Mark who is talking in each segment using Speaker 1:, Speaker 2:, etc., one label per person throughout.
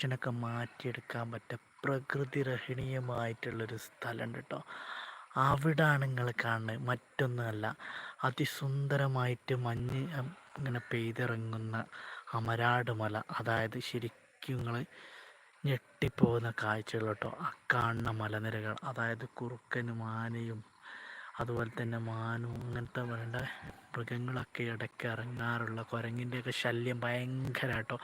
Speaker 1: ടെൻഷനൊക്കെ മാറ്റിയെടുക്കാൻ പറ്റുക പ്രകൃതി രഹണീയമായിട്ടുള്ളൊരു സ്ഥലമുണ്ട് കേട്ടോ അവിടാണ് നിങ്ങൾ കാണുന്നത് മറ്റൊന്നുമല്ല അതിസുന്ദരമായിട്ട് മഞ്ഞ് ഇങ്ങനെ പെയ്തിറങ്ങുന്ന അമരാട് മല അതായത് ശരിക്കും നിങ്ങൾ ഞെട്ടിപ്പോകുന്ന കാഴ്ചകൾ കേട്ടോ ആ കാണുന്ന മലനിരകൾ അതായത് കുറുക്കനും മാനയും അതുപോലെ തന്നെ മാനും അങ്ങനത്തെ വേണ്ട മൃഗങ്ങളൊക്കെ ഇടയ്ക്ക് ഇറങ്ങാറുള്ള കുരങ്ങിന്റെയൊക്കെ ശല്യം ഭയങ്കര കേട്ടോ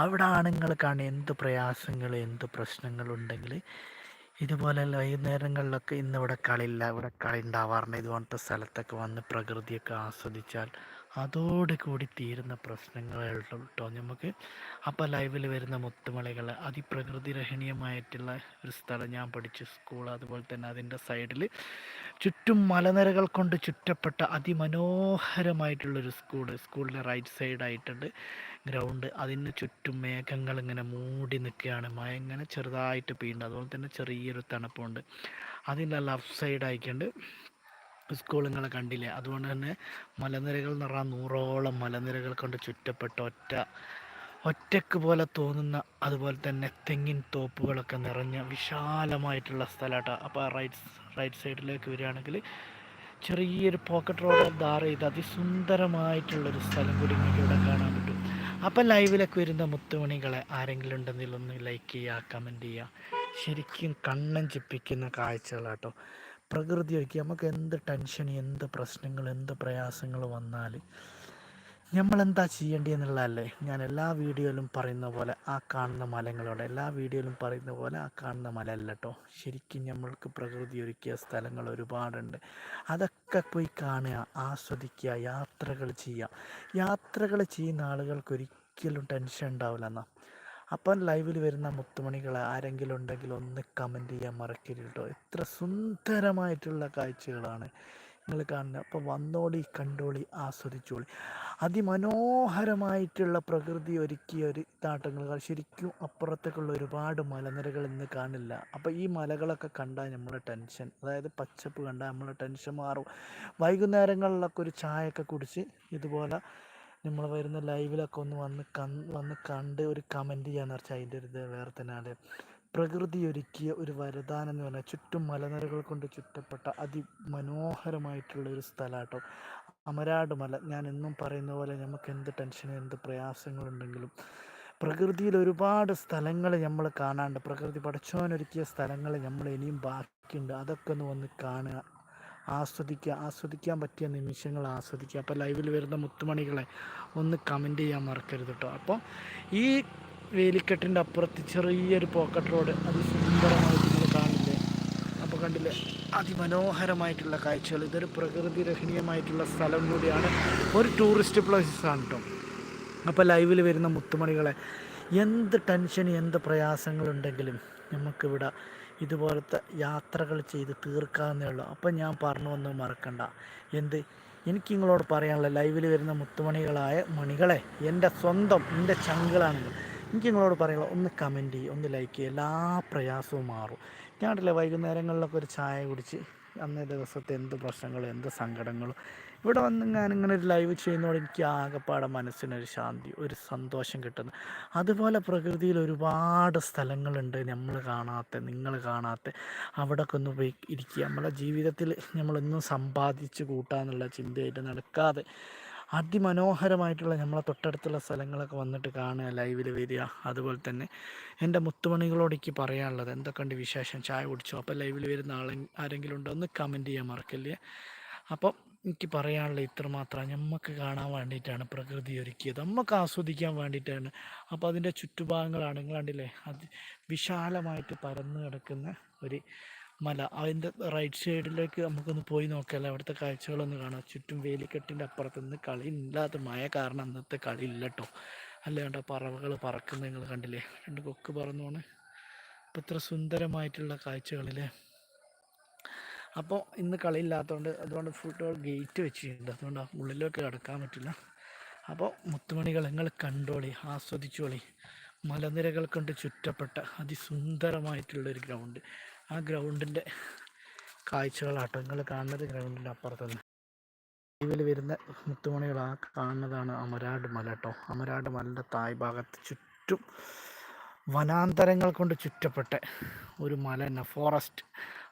Speaker 1: അവിടെ ആണുങ്ങൾക്കാണ് എന്ത് പ്രയാസങ്ങൾ എന്ത് പ്രശ്നങ്ങളുണ്ടെങ്കിൽ ഇതുപോലെ വൈകുന്നേരങ്ങളിലൊക്കെ ഇന്ന് ഇവിടെ കളിയില്ല ഇവിടെ കളി ഉണ്ടാവാറുണ്ട് ഇതുപോലത്തെ സ്ഥലത്തൊക്കെ വന്ന് പ്രകൃതിയൊക്കെ ആസ്വദിച്ചാൽ അതോടുകൂടി തീരുന്ന പ്രശ്നങ്ങളുള്ളൂ കേട്ടോ. നമുക്ക് അപ്പോൾ ലൈവിൽ വരുന്ന മുത്തുമലകൾ അതിപ്രകൃതി രഹണീയമായിട്ടുള്ള ഒരു സ്ഥലം ഞാൻ പഠിച്ചു. സ്കൂൾ അതുപോലെ തന്നെ അതിന്റെ സൈഡിൽ ചുറ്റും മലനിരകൾ കൊണ്ട് ചുറ്റപ്പെട്ട അതിമനോഹരമായിട്ടുള്ളൊരു സ്കൂൾ. സ്കൂളിന്റെ റൈറ്റ് സൈഡായിട്ടുണ്ട്. ഗ്രൗണ്ട്. അതിന് ചുറ്റും മേഘങ്ങൾ ഇങ്ങനെ മൂടി നിൽക്കുകയാണ്. മഴ ഇങ്ങനെ ചെറുതായിട്ട് പെയ്യുന്നുണ്ട്. അതുപോലെ തന്നെ ചെറിയൊരു തണുപ്പുണ്ട്. അതിന്റെ ലെഫ്റ്റ് സൈഡായിക്കൊണ്ട് സ്കൂളുകളെ കണ്ടില്ലേ? അതുകൊണ്ട് തന്നെ മലനിരകൾ എന്ന് പറഞ്ഞാൽ നൂറോളം മലനിരകൾ കൊണ്ട് ചുറ്റപ്പെട്ട ഒറ്റ ഒറ്റയ്ക്ക് പോലെ തോന്നുന്ന അതുപോലെ തന്നെ തെങ്ങിൻ തോപ്പുകളൊക്കെ നിറഞ്ഞ വിശാലമായിട്ടുള്ള സ്ഥലമാട്ടോ. അപ്പോൾ റൈറ്റ് റൈറ്റ് സൈഡിലേക്ക് വരികയാണെങ്കിൽ ചെറിയൊരു പോക്കറ്റ് റോഡ് ധാര ചെയ്ത് അതിസുന്ദരമായിട്ടുള്ളൊരു സ്ഥലം കൂടി ഇവിടെ കാണാൻ പറ്റും. അപ്പം ലൈവിലൊക്കെ വരുന്ന മുത്തുമണികളെ ആരെങ്കിലും ഉണ്ടെങ്കിൽ ഒന്ന് ലൈക്ക് ചെയ്യുക കമന്റ് ചെയ്യുക ശരിക്കും കണ്ണൻ ചിപ്പിക്കുന്ന കാഴ്ചകളാട്ടോ. പ്രകൃതി ഒരുക്കി നമുക്ക് എന്ത് ടെൻഷൻ എന്ത് പ്രശ്നങ്ങൾ എന്ത് പ്രയാസങ്ങൾ വന്നാൽ നമ്മൾ എന്താ ചെയ്യേണ്ടതെന്നുള്ളതല്ലേ ഞാൻ എല്ലാ വീഡിയോയിലും പറയുന്ന പോലെ ആ കാണുന്ന മലങ്ങളോട് എല്ലാ വീഡിയോയിലും പറയുന്ന പോലെ ആ കാണുന്ന മല അല്ല കേട്ടോ ശരിക്കും നമ്മൾക്ക് പ്രകൃതി ഒരുക്കിയ സ്ഥലങ്ങൾ ഒരുപാടുണ്ട്. അതൊക്കെ പോയി കാണുക ആസ്വദിക്കുക യാത്രകൾ ചെയ്യുക. യാത്രകൾ ചെയ്യുന്ന ആളുകൾക്ക് ഒരിക്കലും ടെൻഷൻ ഉണ്ടാവില്ല എന്നാ അപ്പം ലൈവിൽ വരുന്ന മുത്തുമണികൾ ആരെങ്കിലും ഉണ്ടെങ്കിൽ ഒന്ന് കമന്റ് ചെയ്യാൻ മറക്കരുത് കേട്ടോ എത്ര സുന്ദരമായിട്ടുള്ള കാഴ്ചകളാണ്. നിങ്ങൾ കാണുന്നത്. അപ്പോൾ വന്നോളി കണ്ടോളി ആസ്വദിച്ചോളി. അതിമനോഹരമായിട്ടുള്ള പ്രകൃതി ഒരുക്കിയ ഒരു താട്ടങ്ങൾ ശരിക്കും അപ്പുറത്തേക്കുള്ള ഒരുപാട് മലനിരകൾ ഇന്ന് കാണില്ല. അപ്പോൾ ഈ മലകളൊക്കെ കണ്ടാൽ നമ്മുടെ ടെൻഷൻ അതായത് പച്ചപ്പ് കണ്ടാൽ നമ്മളെ ടെൻഷൻ മാറും. വൈകുന്നേരങ്ങളിലൊക്കെ ഒരു ചായയൊക്കെ കുടിച്ച് ഇതുപോലെ നമ്മൾ വരുന്ന ലൈവിലൊക്കെ ഒന്ന് വന്ന് കൺ വന്ന് കണ്ട് ഒരു കമന്റ് ചെയ്യാന്ന് വെച്ചാൽ അതിന്റെ ഒരു ഇത് വേറെ തന്നെയാണ്. പ്രകൃതി ഒരുക്കിയ ഒരു വരദാനം എന്ന് പറഞ്ഞാൽ ചുറ്റും മലനിരകൾ കൊണ്ട് ചുറ്റപ്പെട്ട അതിമനോഹരമായിട്ടുള്ള ഒരു സ്ഥലമാട്ടോ. അമരാട് മല. ഞാൻ എന്നും പറയുന്ന പോലെ നമുക്ക് എന്ത് ടെൻഷനും എന്ത് പ്രയാസങ്ങളുണ്ടെങ്കിലും പ്രകൃതിയിൽ ഒരുപാട് സ്ഥലങ്ങൾ നമ്മൾ കാണാണ്ട് പ്രകൃതി പഠിച്ചവനൊരുക്കിയ സ്ഥലങ്ങൾ നമ്മൾ ഇനിയും ബാക്കിയുണ്ട്. അതൊക്കെ ഒന്ന് വന്ന് കാണുക. ആസ്വദിക്കുക. ആസ്വദിക്കാൻ പറ്റിയ നിമിഷങ്ങൾ ആസ്വദിക്കുക. അപ്പോൾ ലൈവിൽ വരുന്ന മുത്തുമണികളെ ഒന്ന് കമന്റ് ചെയ്യാൻ മറക്കരുത് കേട്ടോ. അപ്പോൾ ഈ വേലിക്കെട്ടിന്റെ അപ്പുറത്ത് ചെറിയൊരു പോക്കറ്റ് റോഡ് അത് സുന്ദരമായിട്ട് നിങ്ങൾ കാണില്ലേ? അപ്പോൾ കണ്ടില്ലേ? അതിമനോഹരമായിട്ടുള്ള കാഴ്ചകൾ. ഇതൊരു പ്രകൃതി രഹണീയമായിട്ടുള്ള സ്ഥലം കൂടിയാണ്. ഒരു ടൂറിസ്റ്റ് പ്ലേസസ് ആണ് കേട്ടോ അപ്പോൾ ലൈവിൽ വരുന്ന മുത്തുമണികളെ എന്ത് ടെൻഷൻ എന്ത് പ്രയാസങ്ങളുണ്ടെങ്കിലും നമുക്കിവിടെ ഇതുപോലത്തെ യാത്രകൾ ചെയ്ത് തീർക്കാവുന്നേ ഉള്ളൂ. അപ്പം ഞാൻ പറഞ്ഞു വന്നു മറക്കണ്ട. എന്ത്? എനിക്ക് നിങ്ങളോട് പറയാനുള്ള ലൈവിൽ വരുന്ന മുത്തുമണികളായ മണികളെ എന്റെ സ്വന്തം എന്റെ ചങ്കളാണ് എനിക്ക് നിങ്ങളോട് പറയാനുള്ള ഒന്ന് കമന്റ് ചെയ്യുക ഒന്ന് ലൈക്ക് ചെയ്യുക എല്ലാ പ്രയാസവും മാറും. ഞാനല്ലേ വൈകുന്നേരങ്ങളിലൊക്കെ ഒരു ചായ കുടിച്ച് അന്നേ ദിവസത്തെ എന്ത് പ്രശ്നങ്ങളും എന്ത് സങ്കടങ്ങളും ഇവിടെ വന്ന് ഞാൻ ഇങ്ങനെ ഒരു ലൈവ് ചെയ്യുന്നതോടെ എനിക്ക് ആകെപ്പാടെ മനസ്സിനൊരു ശാന്തി ഒരു സന്തോഷം കിട്ടുന്നു. അതുപോലെ പ്രകൃതിയിൽ ഒരുപാട് സ്ഥലങ്ങളുണ്ട് നമ്മൾ കാണാത്ത നിങ്ങൾ കാണാത്ത. അവിടെയൊക്കെ ഒന്ന് പോയി ഇരിക്കുക. നമ്മളെ ജീവിതത്തിൽ നമ്മളൊന്നും സമ്പാദിച്ച് കൂട്ടാന്നുള്ള ചിന്തയായിട്ട് നടക്കാതെ അതിമനോഹരമായിട്ടുള്ള നമ്മളെ തൊട്ടടുത്തുള്ള സ്ഥലങ്ങളൊക്കെ വന്നിട്ട് കാണുക ലൈവിൽ വരിക. അതുപോലെ തന്നെ എന്റെ മുത്തുമണികളോട് എനിക്ക് പറയാനുള്ളത് എന്തൊക്കെയുണ്ട് വിശേഷം? ചായ കുടിച്ചോ? അപ്പോൾ ലൈവിൽ വരുന്ന ആളെ ആരെങ്കിലും ഉണ്ടോ? ഒന്ന് കമന്റ് ചെയ്യാൻ മറക്കല്ലേ. അപ്പം എനിക്ക് പറയാനുള്ള ഇത്രമാത്രം. നമുക്ക് കാണാൻ വേണ്ടിയിട്ടാണ് പ്രകൃതി ഒരുക്കിയത്. നമുക്ക് ആസ്വദിക്കാൻ വേണ്ടിയിട്ടാണ്. അപ്പോൾ അതിന്റെ ചുറ്റുഭാഗങ്ങളാണ് നിങ്ങൾ കണ്ടില്ലേ? അത് വിശാലമായിട്ട് പരന്നു കിടക്കുന്ന ഒരു മല. അതിന്റെ റൈറ്റ് സൈഡിലേക്ക് നമുക്കൊന്ന് പോയി നോക്കിയാലോ അവിടുത്തെ കാഴ്ചകളൊന്ന് കാണാം. ചുറ്റും വേലിക്കെട്ടിന്റെ അപ്പുറത്ത് നിന്ന് കളി ഇല്ലാത്ത മഴ കാരണം അന്നത്തെ കളി ഇല്ല കേട്ടോ അല്ല കണ്ടോ? പറവകൾ പറക്കുന്നത് നിങ്ങൾ കണ്ടില്ലേ? രണ്ട് കൊക്ക് പറന്നോണ്. അപ്പം ഇത്ര സുന്ദരമായിട്ടുള്ള കാഴ്ചകളില്ലേ? അപ്പോൾ ഇന്ന് കളി ഇല്ലാത്തതുകൊണ്ട് അതുകൊണ്ട് ഫുട്ബോൾ ഗേറ്റ് വെച്ചിട്ടുണ്ട്. അതുകൊണ്ട് ഉള്ളിലൊക്കെ കടക്കാൻ പറ്റില്ല. അപ്പോൾ മുത്തുമണികൾ നിങ്ങൾ കണ്ടോളി ആസ്വദിച്ചോളി. മലനിരകൾ കൊണ്ട് ചുറ്റപ്പെട്ട അതിസുന്ദരമായിട്ടുള്ളൊരു ഗ്രൗണ്ട് ആ ഗ്രൗണ്ടിന്റെ കാഴ്ചകളാട്ടോ നിങ്ങൾ കാണുന്നത്. ഗ്രൗണ്ടിന്റെ അപ്പുറത്തുനിന്ന് ഇതിൽ വരുന്ന മുത്തുമണികൾ ആ കാണുന്നതാണ് അമരാട് മല കേട്ടോ അമരാട് മലന്റെ തായ് ഭാഗത്ത് ചുറ്റും വനാന്തരങ്ങൾ കൊണ്ട് ചുറ്റപ്പെട്ട ഒരു മല തന്നെ ഫോറസ്റ്റ്.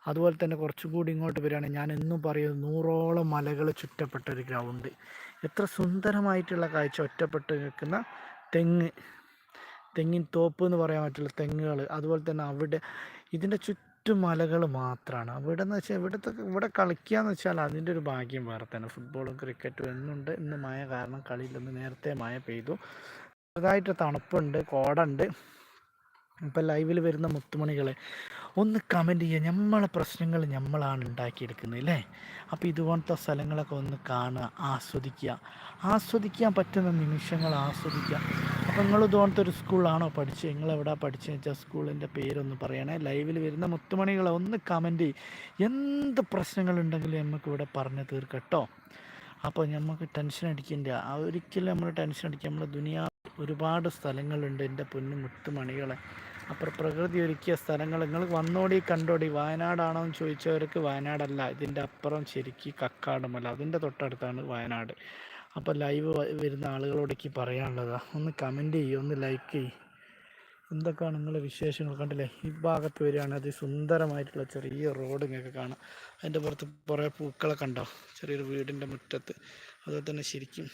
Speaker 1: അതുപോലെ തന്നെ കുറച്ചും കൂടി ഇങ്ങോട്ട് വരികയാണെങ്കിൽ ഞാൻ എന്നും പറയുന്നത് നൂറോളം മലകൾ ചുറ്റപ്പെട്ട ഒരു ഗ്രൗണ്ട്. എത്ര സുന്ദരമായിട്ടുള്ള കാഴ്ച ഒറ്റപ്പെട്ട് നിൽക്കുന്ന തെങ്ങ്. തെങ്ങിൻ തോപ്പ് എന്ന് പറയാൻ പറ്റുള്ള തെങ്ങുകൾ. അതുപോലെ തന്നെ അവിടെ ഇതിന്റെ ചുറ്റും മലകൾ മാത്രമാണ് അവിടെ എന്ന് വെച്ചാൽ ഇവിടുത്തെ ഇവിടെ കളിക്കുക എന്ന് വെച്ചാൽ അതിന്റെ ഒരു ഭാഗ്യം വേറെ തന്നെ. ഫുട്ബോളും ക്രിക്കറ്റും എന്നുണ്ട്. ഇന്ന് മഴ കാരണം കളിയില്ലെന്ന് നേരത്തെ മഴ പെയ്തു. ചെറുതായിട്ട് തണുപ്പുണ്ട് കോടുണ്ട്. ഇപ്പം ലൈവിൽ വരുന്ന മുത്തുമണികളെ ഒന്ന് കമന്റ് ചെയ്യുക നമ്മളെ പ്രശ്നങ്ങൾ നമ്മളാണ് ഉണ്ടാക്കിയെടുക്കുന്നത് അല്ലേ? അപ്പോൾ ഇതുപോലത്തെ സ്ഥലങ്ങളൊക്കെ ഒന്ന് കാണുക ആസ്വദിക്കുക. ആസ്വദിക്കാൻ പറ്റുന്ന നിമിഷങ്ങൾ ആസ്വദിക്കുക. നിങ്ങൾ ഇതുപോലത്തെ ഒരു സ്കൂളാണോ പഠിച്ചത്? നിങ്ങൾ എവിടെ പഠിച്ചതെന്ന് വെച്ചാൽ സ്കൂളിന്റെ പേരൊന്ന് പറയണേ. ലൈവിൽ വരുന്ന മുത്തുമണികളെ ഒന്ന് കമന്റ് ചെയ്യും. എന്ത് പ്രശ്നങ്ങളുണ്ടെങ്കിലും നമുക്ക് ഇവിടെ പറഞ്ഞു തീർക്കട്ടോ. അപ്പോൾ നമുക്ക് ടെൻഷൻ അടിക്കേണ്ട. ഒരിക്കലും നമ്മൾ ടെൻഷൻ അടിക്കുക നമ്മൾ ദുനിയാ ഒരുപാട് സ്ഥലങ്ങളുണ്ട് എന്റെ പൊന്നു മുത്തുമണികളെ. അപ്പുറം പ്രകൃതി ഒരുക്കിയ സ്ഥലങ്ങൾ. നിങ്ങൾ വന്നോടി കണ്ടോടി. വയനാടാണോ എന്ന് ചോദിച്ചവർക്ക് വയനാടല്ല. ഇതിന്റെ അപ്പുറം ശരിക്ക് കക്കാടുമല്ല അതിന്റെ തൊട്ടടുത്താണ് വയനാട്. അപ്പോൾ ലൈവ് വരുന്ന ആളുകളോടേക്ക് പറയാനുള്ളതാ. ഒന്ന് കമന്റ് ചെയ്യുക ഒന്ന് ലൈക്ക് ചെയ്യും. എന്തൊക്കെയാണ് നിങ്ങളുടെ വിശേഷങ്ങൾ കണ്ടില്ലേ? ഈ ഭാഗത്ത് വരികയാണ് അതിസുന്ദരമായിട്ടുള്ള ചെറിയ റോഡ് ഇങ്ങനെയൊക്കെ കാണാം. അതിന്റെ പുറത്ത് കുറേ പൂക്കളൊക്കെ ഉണ്ടോ ചെറിയൊരു വീടിന്റെ മുറ്റത്ത്. അതുപോലെ തന്നെ ശരിക്കും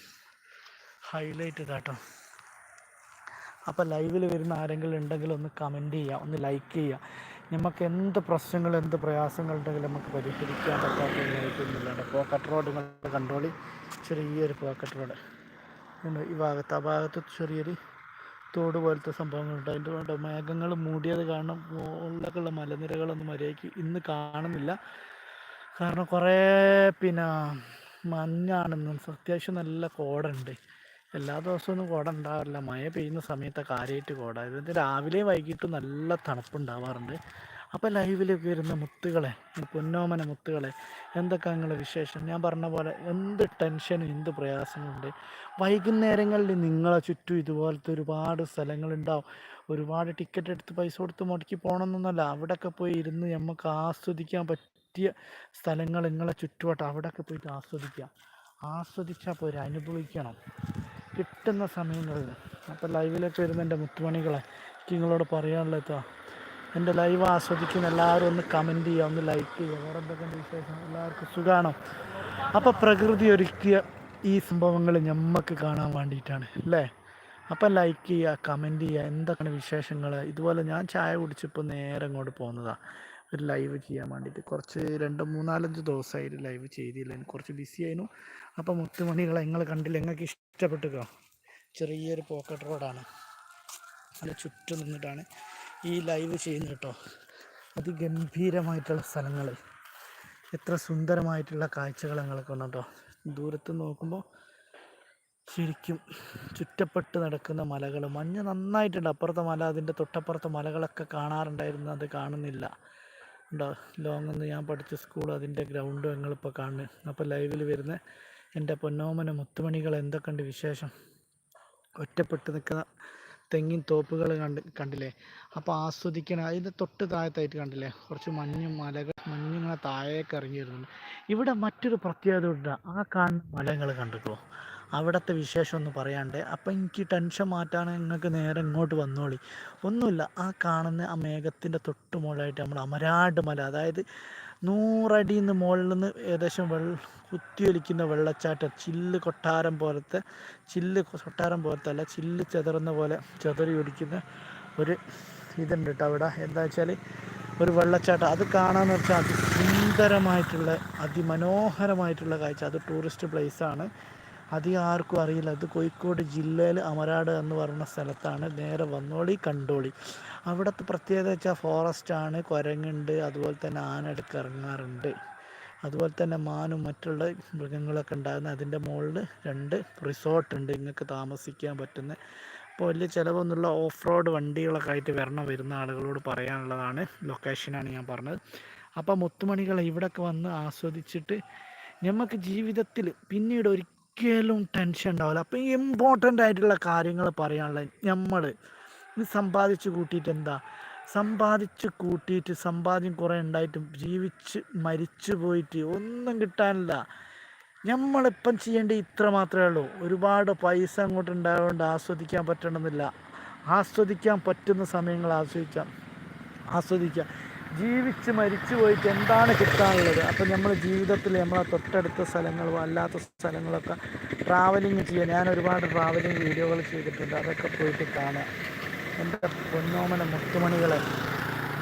Speaker 1: ഹൈലൈറ്റ് ഇതാട്ടോ അപ്പോൾ ലൈവിൽ വരുന്ന ആരെങ്കിലും ഉണ്ടെങ്കിൽ ഒന്ന് കമന്റ് ചെയ്യുക ഒന്ന് ലൈക്ക് ചെയ്യുക നമുക്ക് എന്ത് പ്രശ്നങ്ങൾ എന്ത് പ്രയാസങ്ങൾ ഉണ്ടെങ്കിലും നമുക്ക് പരിഹരിക്കാൻ പറ്റാത്ത പോക്കറ്റ് റോഡ് നിങ്ങൾ കൺട്രോളി ചെറിയൊരു പോക്കറ്റ് റോഡ് ഈ ഭാഗത്ത് ആ ഭാഗത്ത് ചെറിയൊരു തോട് പോലത്തെ സംഭവങ്ങളുണ്ട്. അതിന്റെ കൊണ്ട് മേഘങ്ങൾ മൂടിയത് കാരണം മുകളിലൊക്കെയുള്ള മലനിരകളൊന്നും മര്യാദയ്ക്ക് ഇന്ന് കാണുന്നില്ല. കാരണം കുറേ പിന്നെ മഞ്ഞാണെന്നും അത്യാവശ്യം നല്ല കോടുണ്ട്. എല്ലാ ദിവസവും ഒന്നും കോട ഉണ്ടാവില്ല മഴ പെയ്യുന്ന സമയത്ത് കാര്യമായിട്ട് കോട? ഇത് രാവിലെ വൈകിട്ട് നല്ല തണുപ്പുണ്ടാവാറുണ്ട്. അപ്പോൾ ലൈവിലേക്ക് വരുന്ന മുത്തുകളെ പൊന്നോമന മുത്തുകളെ എന്തൊക്കെ നിങ്ങളുടെ വിശേഷം? ഞാൻ പറഞ്ഞ പോലെ എന്ത് ടെൻഷനും എന്ത് പ്രയാസമുണ്ട് വൈകുന്നേരങ്ങളിൽ നിങ്ങളെ ചുറ്റും ഇതുപോലത്തെ ഒരുപാട് സ്ഥലങ്ങളുണ്ടാവും. ഒരുപാട് ടിക്കറ്റ് എടുത്ത് പൈസ കൊടുത്ത് മുടക്കി പോകണമെന്നൊന്നുമല്ല അവിടെയൊക്കെ പോയി ഇരുന്ന് നമുക്ക് ആസ്വദിക്കാൻ പറ്റിയ സ്ഥലങ്ങൾ നിങ്ങളെ ചുറ്റുവട്ടം അവിടെയൊക്കെ പോയിട്ട് ആസ്വദിക്കുക ആസ്വദിച്ചാൽ പോരെ അനുഭവിക്കണം. കിട്ടുന്ന സമയങ്ങളിൽ അപ്പോൾ ലൈവിലേക്ക് വരുന്ന എന്റെ മുത്തുമണികളെ നിങ്ങളോട് പറയാനുള്ളത് എന്റെ ലൈവ് ആസ്വദിക്കുന്ന എല്ലാവരും ഒന്ന് കമന്റ് ചെയ്യുക ഒന്ന് ലൈക്ക് ചെയ്യുക. വേറെ എന്തൊക്കെയുണ്ട് വിശേഷം? എല്ലാവർക്കും സുഖമാണോ? അപ്പോൾ പ്രകൃതി ഒരുക്കിയ ഈ സംഭവങ്ങൾ ഞമ്മക്ക് കാണാൻ വേണ്ടിയിട്ടാണ് അല്ലേ? അപ്പം ലൈക്ക് ചെയ്യുക കമന്റ് ചെയ്യുക എന്തൊക്കെയാണ് വിശേഷങ്ങൾ? ഇതുപോലെ ഞാൻ ചായ കുടിച്ചിപ്പോൾ നേരെ അങ്ങോട്ട് പോകുന്നതാണ് ഒരു ലൈവ് ചെയ്യാൻ വേണ്ടിയിട്ട്. കുറച്ച് രണ്ട് മൂന്നാലഞ്ച് ദിവസമായിട്ട് ലൈവ് ചെയ്തില്ല. കുറച്ച് ബിസി ആയിരുന്നു. അപ്പം മുത്തുമണികളെ നിങ്ങൾ കണ്ടില്ല? നിങ്ങൾക്ക് ഇഷ്ടപ്പെട്ടുക്കോ? ചെറിയൊരു പോക്കറ്റ് റോഡാണ് അതിന് ചുറ്റും നിന്നിട്ടാണ് ഈ ലൈവ് ചെയ്യുന്നത് കേട്ടോ. അതിഗംഭീരമായിട്ടുള്ള സ്ഥലങ്ങൾ എത്ര സുന്ദരമായിട്ടുള്ള കാഴ്ചകൾ ഞങ്ങൾക്ക് കേട്ടോ. ദൂരത്ത് നോക്കുമ്പോൾ ശരിക്കും ചുറ്റപ്പെട്ട് നടക്കുന്ന മലകൾ മഞ്ഞ് നന്നായിട്ടുണ്ട്. അപ്പുറത്തെ മല അതിന്റെ തൊട്ടപ്പുറത്തെ മലകളൊക്കെ കാണാറുണ്ടായിരുന്നു. അത് കാണുന്നില്ല. ഉണ്ടോ ലോങ് എന്ന് ഞാൻ പഠിച്ച സ്കൂൾ അതിന്റെ ഗ്രൗണ്ട് ഞങ്ങളിപ്പോൾ കാണുന്നത് അപ്പോൾ ലൈവിൽ വരുന്ന എന്റെ പൊന്നോമന മുത്തുമണികൾ എന്തൊക്കെയുണ്ട് വിശേഷം? ഒറ്റപ്പെട്ട് നിൽക്കുന്ന തെങ്ങിൻ തോപ്പുകൾ കണ്ട് കണ്ടില്ലേ? അപ്പോൾ ആസ്വദിക്കണം അതിന്റെ തൊട്ട് താഴത്തായിട്ട് കണ്ടില്ലേ? കുറച്ച് മഞ്ഞും മലകൾ മഞ്ഞിങ്ങനെ താഴേക്ക് ഇറങ്ങി ഇവിടെ മറ്റൊരു പ്രത്യേകത ഉണ്ട്. ആ കാണുന്ന മലങ്ങൾ കണ്ടിട്ടോ അവിടുത്തെ വിശേഷം ഒന്ന് പറയാണ്ട്. അപ്പം എനിക്ക് ടെൻഷൻ മാറ്റാണ് നിങ്ങൾക്ക് നേരെ ഇങ്ങോട്ട് വന്നോളി. ഒന്നുമില്ല ആ കാണുന്ന ആ മേഘത്തിന്റെ തൊട്ട് മുകളിലായിട്ട് നമ്മൾ അമരാട് മല അതായത് നൂറടി നിന്ന് മുകളിൽ നിന്ന് ഏകദേശം വെള്ള കുത്തിയൊലിക്കുന്ന വെള്ളച്ചാട്ടം ചില്ല് കൊട്ടാരം പോലത്തെ ചില്ല് കൊട്ടാരം പോലത്തെ അല്ല ചില്ല് ചെതറുന്ന പോലെ ചെതറി ഒലിക്കുന്ന ഒരു ഇതുണ്ട് കേട്ടോ അവിടെ. എന്താ വെച്ചാൽ ഒരു വെള്ളച്ചാട്ടം. അത് കാണാമെന്ന് വെച്ചാൽ അതിസുന്ദരമായിട്ടുള്ള അതിമനോഹരമായിട്ടുള്ള കാഴ്ച. അത് ടൂറിസ്റ്റ് പ്ലേസാണ് അധികം ആർക്കും അറിയില്ല. അത് കോഴിക്കോട് ജില്ലയിൽ അമരാട് എന്ന് പറയുന്ന സ്ഥലത്താണ്. നേരെ വന്നോളി കണ്ടോളി. അവിടുത്തെ പ്രത്യേകത വെച്ചാൽ ഫോറസ്റ്റ് ആണ്. കുരങ്ങുണ്ട്. അതുപോലെ തന്നെ ആന ഇറങ്ങാറുണ്ട്. അതുപോലെ തന്നെ മാനും മറ്റുള്ള മൃഗങ്ങളൊക്കെ ഉണ്ടാകുന്ന അതിന്റെ മുകളിൽ രണ്ട് റിസോർട്ട് ഉണ്ട്. നിങ്ങൾക്ക് താമസിക്കാൻ പറ്റുന്ന അപ്പോൾ വലിയ ചിലവൊന്നുള്ള ഓഫ് റോഡ് വണ്ടികളൊക്കെ ആയിട്ട് വരണം വരുന്ന ആളുകളോട് പറയാനുള്ളതാണ്. ലൊക്കേഷനാണ് ഞാൻ പറഞ്ഞത്. അപ്പോൾ മുത്തുമണികൾ ഇവിടെയൊക്കെ വന്ന് ആസ്വദിച്ചിട്ട് നമുക്ക് ജീവിതത്തിൽ പിന്നീട് ഒരിക്കലും ടെൻഷൻ ഉണ്ടാവില്ല. അപ്പം ഇമ്പോർട്ടന്റ് ആയിട്ടുള്ള കാര്യങ്ങൾ പറയാനുള്ള നമ്മൾ സമ്പാദിച്ച് കൂട്ടിയിട്ട് എന്താ? സമ്പാദിച്ച് കൂട്ടിയിട്ട് സമ്പാദ്യം കുറേ ഉണ്ടായിട്ടും ജീവിച്ച് മരിച്ചു പോയിട്ട് ഒന്നും കിട്ടാനില്ല. നമ്മളിപ്പം ചെയ്യേണ്ടത് ഇത്ര മാത്രമേ ഉള്ളൂ. ഒരുപാട് പൈസ അങ്ങോട്ട് ഉണ്ടായതുകൊണ്ട് ആസ്വദിക്കാൻ പറ്റണമെന്നില്ല. ആസ്വദിക്കാൻ പറ്റുന്ന സമയങ്ങൾ ആസ്വദിക്കാം. ആസ്വദിക്കുക ജീവിച്ച് മരിച്ചു പോയിട്ട് എന്താണ് കിട്ടാനുള്ളത്? അപ്പം നമ്മൾ ജീവിതത്തിൽ നമ്മളെ തൊട്ടടുത്ത സ്ഥലങ്ങളോ അല്ലാത്ത സ്ഥലങ്ങളൊക്കെ ട്രാവലിങ് ചെയ്യുക ഞാൻ ഒരുപാട് ട്രാവലിംഗ് വീഡിയോകൾ ചെയ്തിട്ടുണ്ട്. അതൊക്കെ പോയിട്ട് കാണുക എന്റെ പൊന്നോമന മുത്തുമണികളെ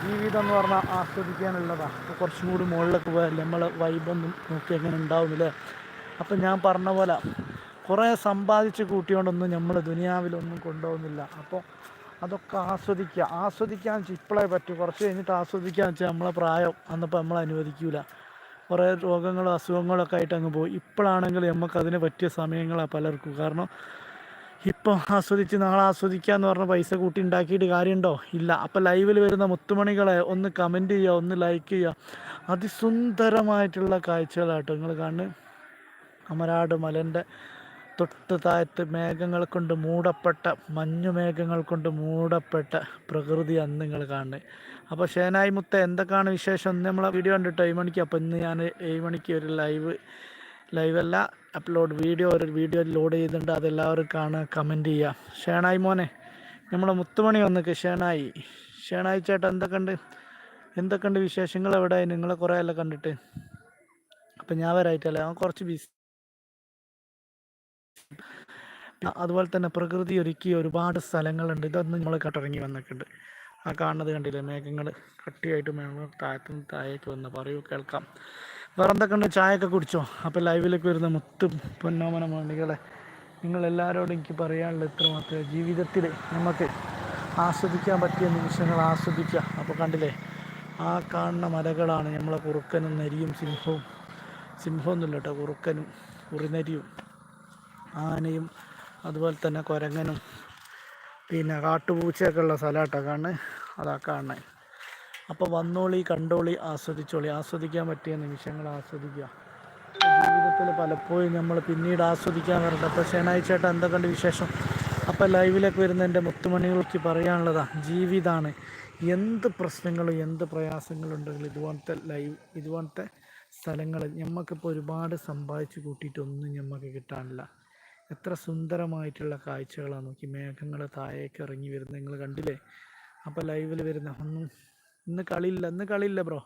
Speaker 1: ജീവിതം എന്ന് പറഞ്ഞാൽ ആസ്വദിക്കാനുള്ളതാണ് അപ്പോൾ കുറച്ചും കൂടി മുകളിലൊക്കെ പോയാൽ നമ്മൾ വൈബൊന്നും നോക്കി എങ്ങനെ ഉണ്ടാവുമില്ലേ അപ്പം ഞാൻ പറഞ്ഞ പോലെ കുറേ സമ്പാദിച്ച് കൂട്ടിയോണ്ടൊന്നും നമ്മൾ ദുനിയാവിലൊന്നും കൊണ്ടുപോകുന്നില്ല. അപ്പോൾ അതൊക്കെ ആസ്വദിക്കുക. ആസ്വദിക്കാൻ ഇപ്പോഴേ പറ്റൂ. കുറച്ച് കഴിഞ്ഞിട്ട് ആസ്വദിക്കാൻ വെച്ചാൽ നമ്മളെ പ്രായം അന്നപ്പോൾ നമ്മൾ അനുവദിക്കൂല. കുറേ രോഗങ്ങളും അസുഖങ്ങളൊക്കെ ആയിട്ട് അങ്ങ് പോയി ഇപ്പോഴാണെങ്കിൽ നമുക്ക് അതിന് പറ്റിയ സമയങ്ങളാണ് പലർക്കും. കാരണം ഇപ്പം ആസ്വദിച്ച് നാളെ ആസ്വദിക്കുക എന്ന് പറഞ്ഞ പൈസ കൂട്ടി ഉണ്ടാക്കിയിട്ട് കാര്യമുണ്ടോ ഇല്ല. അപ്പം ലൈവിൽ വരുന്ന മുത്തുമണികളെ ഒന്ന് കമന്റ് ചെയ്യുക ഒന്ന് ലൈക്ക് ചെയ്യുക അതിസുന്ദരമായിട്ടുള്ള കാഴ്ചകളാട്ടോ നിങ്ങൾ കാണുന്നത് അമരാട് മലന്റെ തൊട്ട് താഴത്ത് മേഘങ്ങൾ കൊണ്ട് മൂടപ്പെട്ട മഞ്ഞു മേഘങ്ങൾ കൊണ്ട് മൂടപ്പെട്ട പ്രകൃതി അന്ന് നിങ്ങൾ കാണുന്നത്. അപ്പോൾ ഷേനായി മുത്ത എന്തൊക്കെയാണ് വിശേഷം? ഇന്ന് നമ്മളെ വീഡിയോ കണ്ടിട്ട്? ഏഴ് മണിക്ക് അപ്പോൾ ഇന്ന് ഞാൻ ഏഴ് മണിക്ക് ഒരു ലൈവ് ലൈവല്ല അപ്ലോഡ് വീഡിയോ ഒരു വീഡിയോ ലോഡ് ചെയ്തിട്ടുണ്ട്. അതെല്ലാവരും കാണുക കമന്റ് ചെയ്യുക. ഷേണായി മോനെ നമ്മളെ മുത്തുമണി വന്നിക്ക്. ഷേണായി ഷേണായി ചേട്ടാ എന്തൊക്കെയുണ്ട്? എന്തൊക്കെയുണ്ട് വിശേഷങ്ങൾ എവിടെ? നിങ്ങളെ കുറേ അല്ല കണ്ടിട്ട്? അപ്പം ഞാൻ വരായിട്ടല്ലേ? അവൻ കുറച്ച് ബിസി അതുപോലെ തന്നെ പ്രകൃതി ഒരുക്കിയ ഒരുപാട് സ്ഥലങ്ങളുണ്ട്. ഇതൊന്നും നമ്മൾ കട്ടിറങ്ങി വന്നിട്ടുണ്ട്. ആ കാണുന്നത് കണ്ടില്ലേ? മേഘങ്ങൾ കട്ടിയായിട്ട് മേഘങ്ങൾ താഴത്തുനിന്ന് താഴേക്ക് വന്ന്. പറയൂ കേൾക്കാം. വേറെ എന്തൊക്കെ ഉണ്ട്? ചായയൊക്കെ കുടിച്ചോ? അപ്പോൾ ലൈവിലേക്ക് വരുന്ന മുത്ത് പൊന്നോമന മണികളെ നിങ്ങളെല്ലാവരോടും എനിക്ക് പറയാനുള്ളത് ഇത്ര മാത്രമേ ജീവിതത്തിൽ നമുക്ക് ആസ്വദിക്കാൻ പറ്റിയ നിമിഷങ്ങൾ ആസ്വദിക്കുക അപ്പോൾ കണ്ടില്ലേ? ആ കാണുന്ന മലകളാണ് നമ്മളെ കുറുക്കനും നരിയും സിംഹവും. സിംഹമൊന്നുമില്ല കേട്ടോ കുറുക്കനും കുറിനരിയും. ആനയും അതുപോലെ തന്നെ കൊരങ്ങനും പിന്നെ കാട്ടുപൂച്ചയൊക്കെ ഉള്ള സ്ഥലമായിട്ടാണ് കാണുന്നത് അതാ കാണുന്നത് അപ്പോൾ വന്നോളി കണ്ടോളി ആസ്വദിച്ചോളി. ആസ്വദിക്കാൻ പറ്റിയ നിമിഷങ്ങൾ ആസ്വദിക്കുക. ജീവിതത്തിൽ പലപ്പോഴും നമ്മൾ പിന്നീട് ആസ്വദിക്കാൻ വരണ്ട. അപ്പോൾ ശനാഴ്ചയായിട്ട് എന്തൊക്കെയുണ്ട് വിശേഷം? അപ്പോൾ ലൈവിലൊക്കെ വരുന്ന എന്റെ മുത്തുമണികൾക്ക് പറയാനുള്ളതാണ് ജീവിതമാണ് എന്ത് പ്രശ്നങ്ങളും എന്ത് പ്രയാസങ്ങളുണ്ടെങ്കിലും ഇതുപോലത്തെ ലൈവ് ഇതുപോലത്തെ സ്ഥലങ്ങൾ നമുക്കിപ്പോൾ ഒരുപാട് സമ്പാദിച്ച് കൂട്ടിയിട്ടൊന്നും നമുക്ക് കിട്ടാനില്ല. എത്ര സുന്ദരമായിട്ടുള്ള കാഴ്ചകളാണ് നോക്കി. മേഘങ്ങൾ താഴേക്ക് ഇറങ്ങി വരുന്നത്. നിങ്ങൾ കണ്ടില്ലേ? അപ്പോൾ ലൈവിൽ വരുന്ന ഒന്നും ഇന്ന് കളിയില്ല. ഇന്ന് കളിയില്ല ബ്രോ.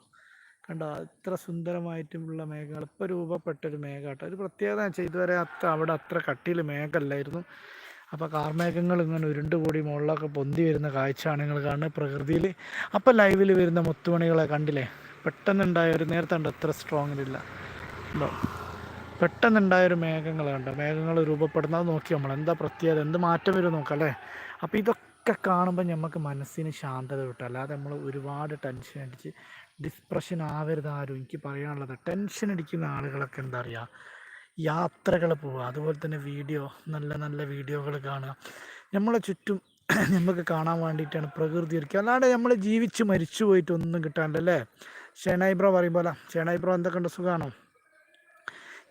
Speaker 1: കണ്ടോ? എത്ര സുന്ദരമായിട്ടുള്ള മേഘങ്ങൾ. ഇപ്പോൾ രൂപപ്പെട്ടൊരു മേഘാട്ടോ ഒരു പ്രത്യേകത വെച്ചാൽ ഇതുവരെ അത്ര അവിടെ അത്ര കട്ടിയിൽ മേഘമല്ലായിരുന്നു. അപ്പോൾ കാർമേഘങ്ങൾ ഇങ്ങനെ ഉരുണ്ട് കൂടി മുകളിലൊക്കെ പൊന്തി വരുന്ന കാഴ്ചയാണ് നിങ്ങൾ കാണുന്നത് പ്രകൃതിയിൽ അപ്പോൾ ലൈവിൽ വരുന്ന മുത്തുമണികളെ കണ്ടില്ലേ? പെട്ടെന്നുണ്ടായ ഒരു നേരത്തെ ഉണ്ട് അത്ര സ്ട്രോങ്ങിലില്ല ഉണ്ടോ? പെട്ടെന്നുണ്ടായൊരു മേഘങ്ങളുണ്ട് മേഘങ്ങൾ രൂപപ്പെടുന്നത് നോക്കി നമ്മൾ? എന്താ പ്രത്യേകത? എന്ത് മാറ്റം വരും നോക്കാം അല്ലേ? അപ്പോൾ ഇതൊക്കെ കാണുമ്പോൾ നമുക്ക് മനസ്സിന് ശാന്തത കിട്ടും. അല്ലാതെ നമ്മൾ ഒരുപാട് ടെൻഷൻ അടിച്ച് ഡിപ്രഷൻ ആവരുത് ആരും. എനിക്ക് പറയാനുള്ളത് ടെൻഷൻ അടിക്കുന്ന ആളുകളൊക്കെ എന്താ പറയുക യാത്രകൾ പോവുക. അതുപോലെ തന്നെ വീഡിയോ നല്ല നല്ല വീഡിയോകൾ കാണുക. നമ്മളെ ചുറ്റും നമുക്ക് കാണാൻ വേണ്ടിയിട്ടാണ് പ്രകൃതി ഒരുക്കുക. അല്ലാണ്ട് നമ്മൾ ജീവിച്ച് മരിച്ചു പോയിട്ട് ഒന്നും കിട്ടാണ്ടല്ലേ ഷെനായി ബ്രോ പോലെ ഷെനായി എന്തൊക്കെ ഉണ്ട്? സുഖമാണോ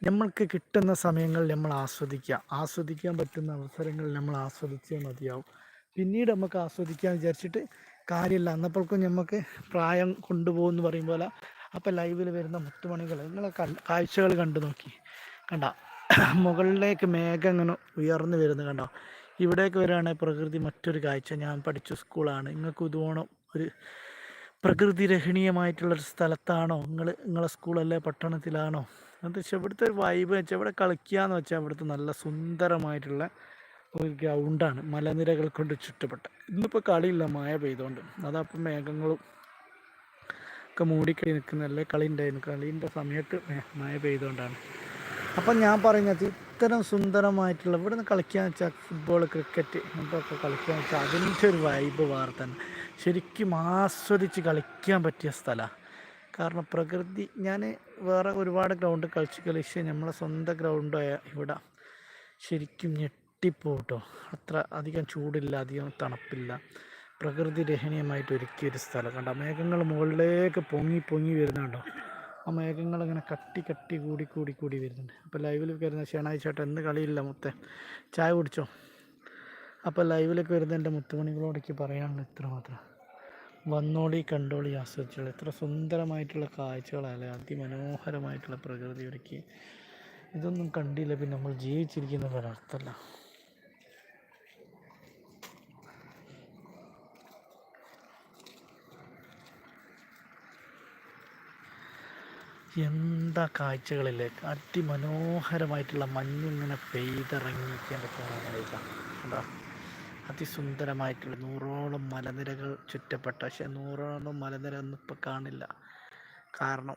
Speaker 1: നമ്മൾക്ക് കിട്ടുന്ന സമയങ്ങൾ നമ്മൾ ആസ്വദിക്കുക. ആസ്വദിക്കാൻ പറ്റുന്ന അവസരങ്ങൾ നമ്മൾ ആസ്വദിച്ചേ മതിയാവും. പിന്നീട് നമുക്ക് ആസ്വദിക്കാൻ വിചാരിച്ചിട്ട് കാര്യമില്ല. അന്നപ്പോഴേക്കും നമുക്ക് പ്രായം കൊണ്ടുപോകുമെന്ന് പറയും പോലെ അപ്പോൾ ലൈവിൽ വരുന്ന മുത്തുമണികൾ നിങ്ങളെ കാഴ്ചകൾ കണ്ടു നോക്കി. കണ്ട? മുകളിലേക്ക് മേഘം ഇങ്ങനെ ഉയർന്നു വരുന്നു കണ്ടോ? ഇവിടേക്ക് വരികയാണെങ്കിൽ പ്രകൃതി മറ്റൊരു കാഴ്ച. ഞാൻ പഠിച്ച സ്കൂളാണ്. നിങ്ങൾക്ക് ഇതുപോണം ഒരു പ്രകൃതി രഹണീയമായിട്ടുള്ളൊരു സ്ഥലത്താണോ? നിങ്ങൾ നിങ്ങളെ സ്കൂളല്ലേ? പട്ടണത്തിലാണോ? എന്ന് വെച്ചാൽ ഇവിടുത്തെ ഒരു വൈബ് വെച്ചാൽ ഇവിടെ കളിക്കുക എന്ന് വെച്ചാൽ ഇവിടുത്തെ നല്ല സുന്ദരമായിട്ടുള്ള ഒരു ഗ്രൗണ്ടാണ് മലനിരകൾ കൊണ്ട് ചുറ്റപ്പെട്ട. ഇന്നിപ്പോൾ കളിയില്ല മഴ പെയ്തുകൊണ്ട് അതപ്പം മേഘങ്ങളും ഒക്കെ മൂടിക്കടി നിൽക്കുന്നതല്ലേ കളി ഉണ്ടായിരുന്നു. കളീന്റെ സമയത്ത് മഴ പെയ്തുകൊണ്ടാണ് അപ്പം ഞാൻ പറയുന്നത് ഇത്തരം സുന്ദരമായിട്ടുള്ള ഇവിടെ നിന്ന് കളിക്കുക വെച്ചാൽ ഫുട്ബോൾ ക്രിക്കറ്റ് ഇതൊക്കെ കളിക്കുക വെച്ചാൽ അതിന്റെ ഒരു വൈബ് വേറെ തന്നെ. ശരിക്കും ആസ്വദിച്ച് കളിക്കാൻ പറ്റിയ സ്ഥലമാണ് കാരണം പ്രകൃതി ഞാൻ വേറെ ഒരുപാട് ഗ്രൗണ്ട് കളിച്ച് കളിച്ച് നമ്മളെ സ്വന്തം ഗ്രൗണ്ടായ ഇവിടെ ശരിക്കും ഞെട്ടിപ്പോട്ടോ. അത്ര അധികം ചൂടില്ല അധികം തണുപ്പില്ല. പ്രകൃതി രഹനീയമായിട്ട് ഒരുക്കിയൊരു സ്ഥലം. കണ്ടോ മേഘങ്ങൾ മുകളിലേക്ക് പൊങ്ങി പൊങ്ങി വരുന്നുണ്ടോ ആ മേഘങ്ങൾ ഇങ്ങനെ കട്ടി കട്ടി കൂടി കൂടി കൂടി വരുന്നുണ്ട്. അപ്പോൾ ലൈവിൽ വരുന്ന ക്ഷണായി ചേട്ടൻ എന്ന് കളിയില്ല മുത്തേ. ചായ കുടിച്ചോ? അപ്പോൾ ലൈവിലേക്ക് വരുന്ന എന്റെ മുത്തുമണികളോടൊക്കെ പറയാനുള്ള ഇത്ര മാത്രം. വന്നോളി കണ്ടോളി ആസ്വദിച്ചോളി. എത്ര സുന്ദരമായിട്ടുള്ള കാഴ്ചകളല്ലേ അതിമനോഹരമായിട്ടുള്ള പ്രകൃതി ഒരുക്കി. ഇതൊന്നും കണ്ടില്ല പിന്നെ നമ്മൾ ജീവിച്ചിരിക്കുന്ന ഒരർത്ഥമല്ല എന്താ കാഴ്ചകളില്ലേ? അതിമനോഹരമായിട്ടുള്ള മഞ്ഞിങ്ങനെ പെയ്തിറങ്ങിയിട്ടുണ്ട് കാണാനായിട്ട് എന്താ അതിസുന്ദരമായിട്ടുള്ള നൂറോളം മലനിരകൾ ചുറ്റപ്പെട്ട പക്ഷെ നൂറോളം മലനിര ഒന്നും ഇപ്പം കാണില്ല. കാരണം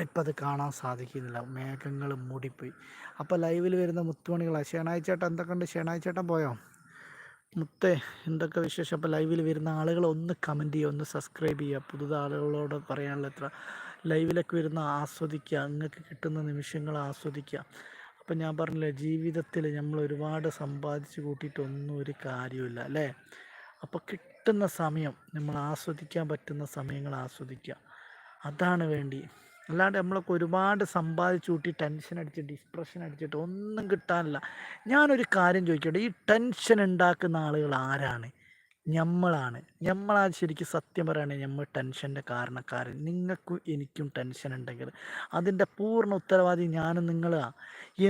Speaker 1: ഇപ്പം അത് കാണാൻ സാധിക്കുന്നില്ല. മേഘങ്ങൾ മൂടിപ്പോയി. അപ്പോൾ ലൈവിൽ വരുന്ന മുത്തുമണികളാണ് ഷേണാഴ്ചേട്ടൻ എന്തൊക്കെയുണ്ട്? ഷേണാഴ്ചേട്ടൻ പോയോ? മുത്തേ എന്തൊക്കെ വിശേഷം? അപ്പോൾ ലൈവിൽ വരുന്ന ആളുകൾ ഒന്ന് കമന്റ് ചെയ്യുക ഒന്ന് സബ്സ്ക്രൈബ് ചെയ്യുക. പുതു ആളുകളോട് പറയാനുള്ള എത്ര ലൈവിലൊക്കെ വരുന്ന ആസ്വദിക്കുക നിങ്ങൾക്ക് കിട്ടുന്ന നിമിഷങ്ങൾ ആസ്വദിക്കുക. അപ്പം ഞാൻ പറഞ്ഞില്ലേ ജീവിതത്തിൽ നമ്മൾ ഒരുപാട് സമ്പാദിച്ച് കൂട്ടിയിട്ടൊന്നും ഒരു കാര്യമില്ല അല്ലേ? അപ്പോൾ കിട്ടുന്ന സമയം നമ്മൾ ആസ്വദിക്കാൻ പറ്റുന്ന സമയങ്ങൾ ആസ്വദിക്കുക. അതാണ് വേണ്ടി. അല്ലാണ്ട് നമ്മളൊക്കെ ഒരുപാട് സമ്പാദിച്ചു കൂട്ടി ടെൻഷൻ അടിച്ച് ഡിപ്രഷൻ അടിച്ചിട്ട് ഒന്നും കിട്ടാനില്ല. ഞാനൊരു കാര്യം ചോദിക്കട്ടെ ഈ ടെൻഷൻ ഉണ്ടാക്കുന്ന ആളുകൾ ആരാണ്? ഞമ്മളാണ്. ഞമ്മളാ ശരിക്കും സത്യം പറയുകയാണെങ്കിൽ ഞമ്മൾ ടെൻഷന്റെ കാരണക്കാരൻ നിങ്ങൾക്കും എനിക്കും ടെൻഷൻ ഉണ്ടെങ്കിൽ അതിന്റെ പൂർണ ഉത്തരവാദി ഞാനും നിങ്ങളാണ്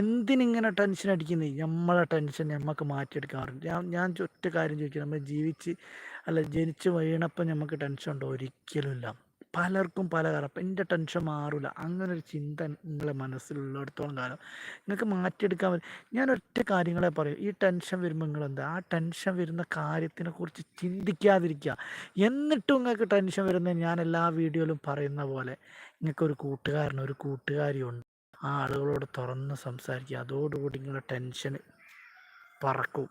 Speaker 1: എന്തിനിങ്ങനെ ടെൻഷൻ അടിക്കുന്നത് ഞമ്മളെ ടെൻഷൻ മാറ്റിയെടുക്കാൻ മാറ്റിയെടുക്കാറുണ്ട്. ഞാൻ ഞാൻ ഒറ്റ കാര്യം ചോദിക്കുക നമ്മൾ ജീവിച്ച് അല്ല ജനിച്ച് വീണപ്പോൾ ഞമ്മക്ക് ടെൻഷൻ ഉണ്ടോ? ഒരിക്കലുമില്ല പലർക്കും പല കാരണം അപ്പം എന്റെ ടെൻഷൻ മാറില്ല അങ്ങനെ ഒരു ചിന്ത നിങ്ങളെ മനസ്സിലുള്ളിടത്തോളം കാലം. നിങ്ങൾക്ക് മാറ്റിയെടുക്കാൻ പറ്റും ഞാൻ ഒറ്റ കാര്യങ്ങളെ പറയും. ഈ ടെൻഷൻ വരുമ്പോൾ നിങ്ങൾ എന്താ ആ ടെൻഷൻ വരുന്ന കാര്യത്തിനെ കുറിച്ച് ചിന്തിക്കാതിരിക്കുക. എന്നിട്ടും നിങ്ങൾക്ക് ടെൻഷൻ വരുന്ന ഞാൻ എല്ലാ വീഡിയോയിലും പറയുന്ന പോലെ നിങ്ങൾക്കൊരു കൂട്ടുകാരൻ ഒരു കൂട്ടുകാരിയുണ്ട്. ആ ആളുകളോട് തുറന്ന് സംസാരിക്കുക. അതോടുകൂടി നിങ്ങളുടെ ടെൻഷൻ പറക്കും.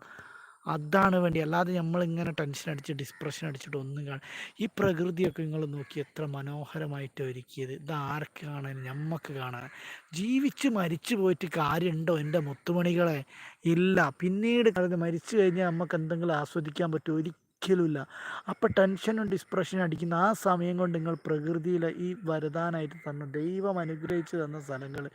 Speaker 1: അതാണ് വേണ്ടി. അല്ലാതെ നമ്മൾ ഇങ്ങനെ ടെൻഷൻ അടിച്ച് ഡിസ്പ്രഷൻ അടിച്ചിട്ട് ഒന്നും കാണും. ഈ പ്രകൃതിയൊക്കെ നിങ്ങൾ നോക്കി എത്ര മനോഹരമായിട്ട് ഒരുക്കിയത്. ഇത് ആർക്ക് കാണാൻ ഞമ്മക്ക് കാണാൻ. ജീവിച്ച് മരിച്ചു പോയിട്ട് കാര്യമുണ്ടോ എന്റെ മുത്തുമണികളെ? ഇല്ല. പിന്നീട് അത് മരിച്ചു കഴിഞ്ഞാൽ നമുക്ക് എന്തെങ്കിലും ആസ്വദിക്കാൻ പറ്റുമോ? ഒരിക്കലുമില്ല. അപ്പോൾ ടെൻഷനും ഡിസ്പ്രഷനും അടിക്കുന്ന ആ സമയം കൊണ്ട് നിങ്ങൾ പ്രകൃതിയിലെ ഈ വരദാനായിട്ട് തന്ന ദൈവം അനുഗ്രഹിച്ച് തന്ന സ്ഥലങ്ങൾ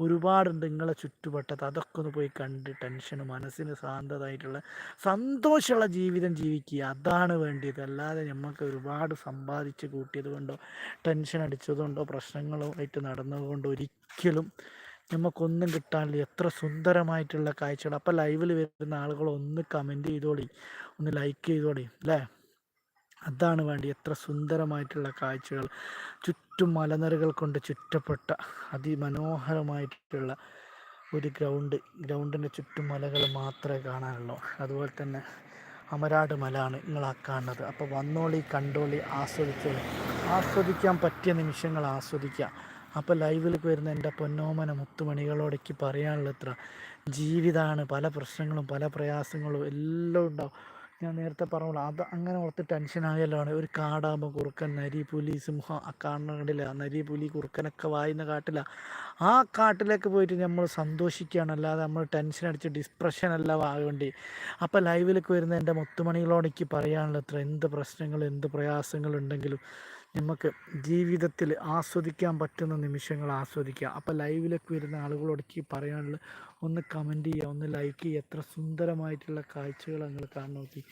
Speaker 1: ഒരുപാടുണ്ട് നിങ്ങളെ ചുറ്റുവട്ടത്ത്. അതൊക്കെ ഒന്ന് പോയി കണ്ട് ടെൻഷന് മനസ്സിന് ശാന്തതായിട്ടുള്ള സന്തോഷമുള്ള ജീവിതം ജീവിക്കുക. അതാണ് വേണ്ടിയത്. അല്ലാതെ നമുക്ക് ഒരുപാട് സമ്പാദിച്ച് കൂട്ടിയത് കൊണ്ടോ ടെൻഷൻ അടിച്ചതുകൊണ്ടോ പ്രശ്നങ്ങളോ ആയിട്ട് നടന്നതുകൊണ്ടോ ഒരിക്കലും നമുക്കൊന്നും കിട്ടാനില്ല. എത്ര സുന്ദരമായിട്ടുള്ള കാഴ്ചകൾ. അപ്പോൾ ലൈവിൽ വരുന്ന ആളുകൾ ഒന്ന് കമന്റ് ചെയ്തോളി. ഒന്ന് ലൈക്ക് ചെയ്തോടെ അല്ലേ അതാണ് വേണ്ടി എത്ര സുന്ദരമായിട്ടുള്ള കാഴ്ചകൾ. ചുറ്റും മലനിരകൾ കൊണ്ട് ചുറ്റപ്പെട്ട അതിമനോഹരമായിട്ടുള്ള ഒരു ഗ്രൗണ്ട് ഗ്രൗണ്ടിന്റെ ചുറ്റും മലകൾ മാത്രമേ കാണാനുള്ളൂ. അതുപോലെ തന്നെ അമരാട് മലയാണ് നിങ്ങൾ ആ കാണുന്നത്. അപ്പോൾ വന്നോളി കണ്ടോളി ആസ്വദിച്ചോളി. ആസ്വദിക്കാൻ പറ്റിയ നിമിഷങ്ങൾ ആസ്വദിക്കുക. അപ്പോൾ ലൈവിൽ വരുന്ന എന്റെ പൊന്നോമന മുത്തുമണികളോടേക്ക് പറയാനുള്ള ഇത്ര ജീവിതമാണ് പല പ്രശ്നങ്ങളും പല പ്രയാസങ്ങളും എല്ലാം ഉണ്ടാവും. ഞാൻ നേരത്തെ പറഞ്ഞോളൂ അത് അങ്ങനെ ഓർത്ത് ടെൻഷൻ ആയാലാണ് ഒരു കാടാകുമ്പോൾ കുറുക്കൻ നരി പുലി സിംഹം ആ കാണുന്ന നരി പുലി കുറുക്കനൊക്കെ വായുന്ന കാട്ടില്ല ആ കാട്ടിലേക്ക് പോയിട്ട് നമ്മൾ സന്തോഷിക്കുകയാണ്. അല്ലാതെ നമ്മൾ ടെൻഷൻ അടിച്ച് ഡിസ്പ്രഷൻ അല്ല ആവേണ്ടി അപ്പോൾ ലൈവിലേക്ക് വരുന്ന എന്റെ മുത്തുമണികളോട് എനിക്ക് പറയാനുള്ള എത്ര എന്ത് പ്രശ്നങ്ങൾ എന്ത് പ്രയാസങ്ങളുണ്ടെങ്കിലും നമുക്ക് ജീവിതത്തിൽ ആസ്വദിക്കാൻ പറ്റുന്ന നിമിഷങ്ങൾ ആസ്വദിക്കുക. അപ്പോൾ ലൈവിലേക്ക് വരുന്ന ആളുകളോട് എനിക്ക് പറയാനുള്ള ഒന്ന് കമന്റ് ചെയ്യുക ഒന്ന് ലൈക്ക് ചെയ്യുക. എത്ര സുന്ദരമായിട്ടുള്ള കാഴ്ചകൾ നിങ്ങൾ കാണാൻ നോക്കി.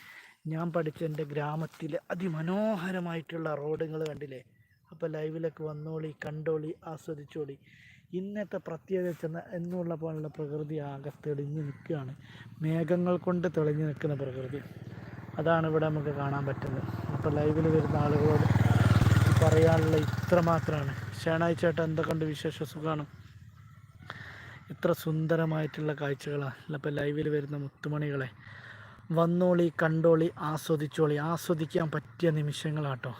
Speaker 1: ഞാൻ പഠിച്ച എന്റെ ഗ്രാമത്തിലെ അതിമനോഹരമായിട്ടുള്ള റോഡുകൾ കണ്ടില്ലേ? അപ്പോൾ ലൈവിലേക്ക് വന്നോളി കണ്ടോളി ആസ്വദിച്ചോളി. ഇന്നത്തെ പ്രത്യേകത എന്നുള്ള പോലുള്ള പ്രകൃതി ആകെ തെളിഞ്ഞു നിൽക്കുകയാണ്. മേഘങ്ങൾ കൊണ്ട് തെളിഞ്ഞു നിൽക്കുന്ന പ്രകൃതി. അതാണ് ഇവിടെ നമുക്ക് കാണാൻ പറ്റുന്നത്. അപ്പോൾ ലൈവിൽ വരുന്ന ആളുകളോട് പറയാനുള്ള ഇത്ര മാത്രമാണ്. ഷേണായി ചേട്ടൻ എന്തൊക്കെയുണ്ട് വിശേഷ? സുഖമാണ് ഇത്ര സുന്ദരമായിട്ടുള്ള കാഴ്ചകളാണ്. ഇപ്പോൾ ലൈവിൽ വരുന്ന മുത്തുമണികളെ വന്നോളി കണ്ടോളി ആസ്വദിച്ചോളി. ആസ്വദിക്കാൻ പറ്റിയ നിമിഷങ്ങളാട്ടോ.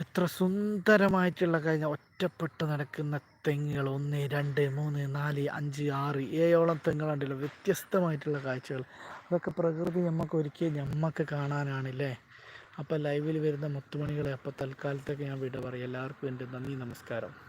Speaker 1: എത്ര സുന്ദരമായിട്ടുള്ള കഴിഞ്ഞ ഒറ്റപ്പെട്ട് നടക്കുന്ന തെങ്ങുകൾ ഒന്ന് രണ്ട് മൂന്ന് നാല് അഞ്ച് ആറ് ഏഴോളം തെങ്ങുകളുണ്ടല്ലോ. വ്യത്യസ്തമായിട്ടുള്ള കാഴ്ചകൾ. അതൊക്കെ പ്രകൃതി നമുക്ക് ഒരിക്കലും നമുക്ക് കാണാനാണല്ലേ അപ്പോൾ ലൈവിൽ വരുന്ന മുത്തുമണികളെ അപ്പോൾ തൽക്കാലത്തേക്ക് ഞാൻ വിട പറയും. എല്ലാവർക്കും എന്റെ നന്ദി നമസ്കാരം.